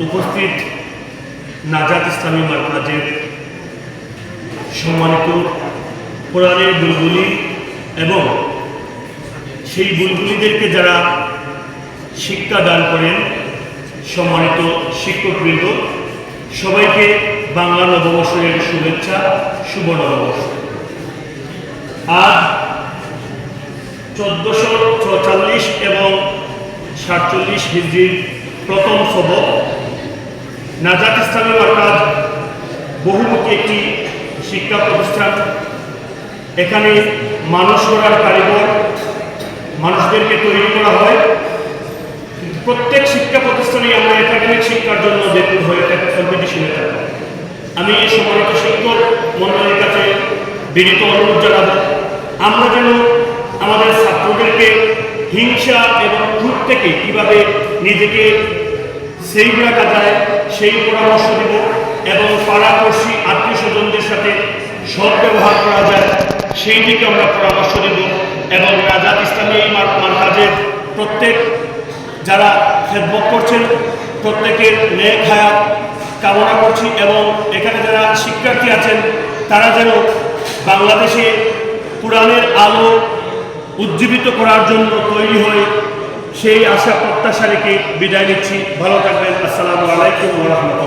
উপস্থিত নাজাত ইসলামী মার্কাজের সম্মানিত কোরআনের বুলবুলি এবং সেই বুলবুলিদেরকে যারা শিক্ষা দান করেন, সম্মানিত শিক্ষকবৃন্দ, সবাইকে বাংলা নববর্ষের শুভেচ্ছা শুভ নববর্ষ আজ চোদ্দশো চৌচল্লিশ এবং সাতচল্লিশ হিজড়ির প্রথম সবক নাজাত ইসলামী মার্কাজ বহুমুখী একটি শিক্ষা প্রতিষ্ঠান। এখানে মানুষ গড়ার কারিগর মানুষদেরকে তৈরি করা হয়। প্রত্যেক শিক্ষা প্রতিষ্ঠানে আমরা একাডেমিক শিক্ষার জন্য বেকুল হয়ে থাকি কম্পিটিশনে থাকি। আমি এই সম্মানিত শিক্ষক মন্ডলীর কাছে বিনীত অনুরোধ জানাব, আমরা যেন আমাদের ছাত্রদেরকে হিংসা এবং ক্রোধ থেকে কীভাবে নিজেকে সেই রাখা যায় সেই পরামর্শ দিব এবং পাড়াপড়শি আত্মীয় স্বজনদের সাথে সৎ ব্যবহার করা যায়, সেই দিকে আমরা পরামর্শ দেব এবং রাজাত ইসলামী এই মার- মার্কাজের প্রত্যেক যারা খেদমত করছেন, প্রত্যেকের ন্যায় হায়াত কামনা করছি এবং এখানে যারা শিক্ষার্থী আছেন, তারা যেন বাংলাদেশে কোরআনের আলো উজ্জীবিত করার জন্য তৈরি হয়ে সেই আশা প্রত্যাশা রেখে বিদায় নিচ্ছি। ভালো থাকবেন। আসসালামু আলাইকুম রহমতুল্লাহ।